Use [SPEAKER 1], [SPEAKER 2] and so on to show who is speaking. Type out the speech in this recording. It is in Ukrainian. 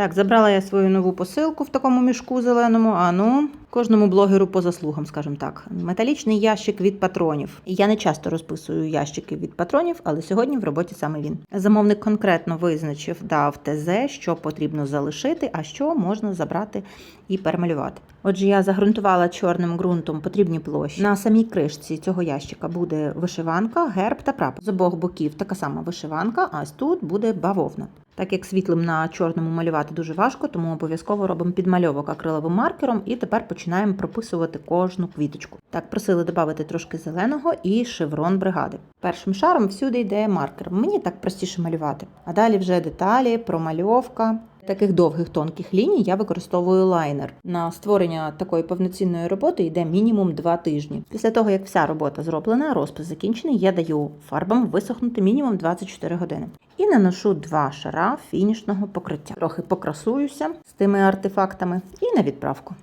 [SPEAKER 1] Так, забрала я свою нову посилку в такому мішку зеленому. А ну, кожному блогеру по заслугам, скажімо так. Металічний ящик від патронів. Я не часто розписую ящики від патронів, але сьогодні в роботі саме він. Замовник конкретно визначив, дав ТЗ, що потрібно залишити, а що можна забрати і перемалювати. Отже, я загрунтувала чорним ґрунтом потрібні площі. На самій кришці цього ящика буде вишиванка, герб та прапор. З обох боків така сама вишиванка, а ось тут буде бавовна. Так як світлим на чорному малювати дуже важко, тому обов'язково робимо підмальовок акриловим маркером і тепер починаємо прописувати кожну квіточку. Так, просили додати трошки зеленого і шеврон бригади. Першим шаром всюди йде маркер. Мені так простіше малювати. А далі вже деталі, промальовка. Таких довгих тонких ліній я використовую лайнер. На створення такої повноцінної роботи йде мінімум 2 тижні. Після того, як вся робота зроблена, розпис закінчений, я даю фарбам висохнути мінімум 24 години. І наношу два шара фінішного покриття. Трохи покрасуюся з тими артефактами і на відправку.